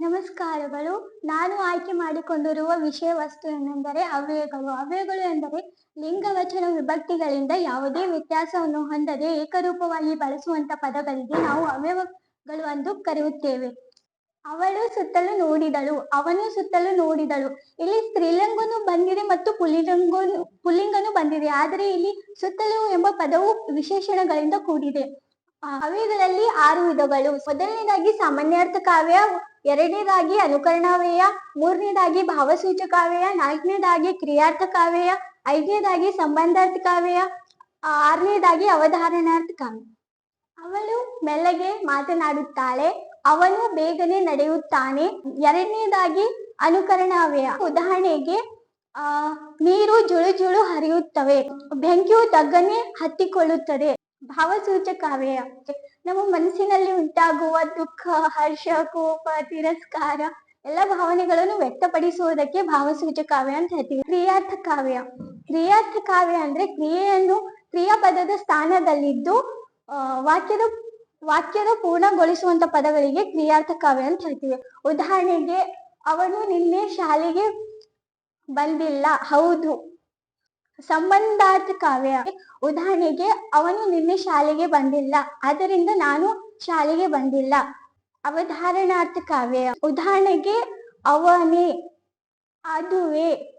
ನಮಸ್ಕಾರಗಳು. ನಾನು ಆಯ್ಕೆ ಮಾಡಿಕೊಂಡಿರುವ ವಿಷಯ ವಸ್ತು ಏನೆಂದರೆ ಅವ್ಯಯಗಳು. ಅವ್ಯಯಗಳು ಎಂದರೆ ಲಿಂಗವಚನ ವಿಭಕ್ತಿಗಳಿಂದ ಯಾವುದೇ ವ್ಯತ್ಯಾಸವನ್ನು ಹೊಂದದೆ ಏಕರೂಪವಾಗಿ ಬಳಸುವಂತ ಪದಗಳಿಗೆ ನಾವು ಅವ್ಯಯಗಳು ಎಂದು ಕರೆಯುತ್ತೇವೆ. ಅವಳು ಸುತ್ತಲೂ ನೋಡಿದಳು ಅವನು ಸುತ್ತಲೂ ನೋಡಿದಳು. ಇಲ್ಲಿ ಸ್ತ್ರೀಲಿಂಗನು ಬಂದಿದೆ ಮತ್ತು ಪುಲಿಲಿಂಗನು ಪುಲ್ಲಿಂಗನು ಬಂದಿದೆ. ಆದರೆ ಇಲ್ಲಿ ಸುತ್ತಲೂ ಎಂಬ ಪದವು ವಿಶೇಷಣಗಳಿಂದ ಕೂಡಿದೆ. ಆ, ಅವ್ಯಯಗಳಲ್ಲಿ ಆರು ವಿಧಗಳು. ಮೊದಲನೇದಾಗಿ ಸಾಮಾನ್ಯಾರ್ಥ ಕಾವ್ಯ ಎರಡನೇದಾಗಿ ಅನುಕರಣಾವ್ಯಯ ಮೂರನೇದಾಗಿ ಭಾವಸೂಚಕಾವ್ಯಯ ನಾಲ್ಕನೇದಾಗಿ ಕ್ರಿಯಾರ್ಥ ಕಾವ್ಯ ಐದನೇದಾಗಿ ಸಂಬಂಧಾರ್ಥ ಕಾವ್ಯ ಆ, ಆರನೇದಾಗಿ ಅವಧಾರಣಾರ್ಥ ಕಾವ್ಯ ಅವಳು ಮೆಲ್ಲಗೆ ಮಾತನಾಡುತ್ತಾಳೆ ಅವನು ಬೇಗನೆ ನಡೆಯುತ್ತಾನೆ. ಎರಡನೇದಾಗಿ ಅನುಕರಣಾವ್ಯಯ ಉದಾಹರಣೆಗೆ ಆ ನೀರು ಜುಳು ಜುಳು ಹರಿಯುತ್ತವೆ ಬೆಂಕಿಯು ತಗ್ಗನೆ ಹತ್ತಿಕೊಳ್ಳುತ್ತದೆ. ಭಾವಸೂಚಕಾವ್ಯಯ ನಮ್ಮ ಮನಸ್ಸಿನಲ್ಲಿ ಉಂಟಾಗುವ ದುಃಖ, ಹರ್ಷ, ಕೋಪ, ತಿರಸ್ಕಾರ ಎಲ್ಲ ಭಾವನೆಗಳನ್ನು ವ್ಯಕ್ತಪಡಿಸುವುದಕ್ಕೆ ಭಾವಸೂಚಕಾವ್ಯ ಅಂತ ಹೇಳ್ತೀವಿ. ಕ್ರಿಯಾರ್ಥ ಕಾವ್ಯ. ಕ್ರಿಯಾರ್ಥ ಕಾವ್ಯ ಅಂದ್ರೆ ಕ್ರಿಯೆಯನ್ನು ಕ್ರಿಯಾಪದದ ಸ್ಥಾನದಲ್ಲಿದ್ದು ವಾಕ್ಯದ ವಾಕ್ಯದ ಪೂರ್ಣಗೊಳಿಸುವಂತ ಪದಗಳಿಗೆ ಕ್ರಿಯಾರ್ಥ ಕಾವ್ಯ ಅಂತ ಹೇಳ್ತೀವಿ. ಉದಾಹರಣೆಗೆ, ಅವನು ನಿನ್ನೆ ಶಾಲೆಗೆ ಬಂದಿಲ್ಲ. ಹೌದು. ಸಂಬಂಧಾರ್ಥ ಕಾವ್ಯ ಉದಾಹರಣೆಗೆ, ಅವನು ನಿನ್ನೆ ಶಾಲೆಗೆ ಬಂದಿಲ್ಲ. ಆದ್ದರಿಂದ ನಾನು ಶಾಲೆಗೆ ಬಂದಿಲ್ಲ. ಅವಧಾರಣಾರ್ಥ ಕಾವ್ಯ ಉದಾಹರಣೆಗೆ, ಅವನೇ, ಅದುವೆ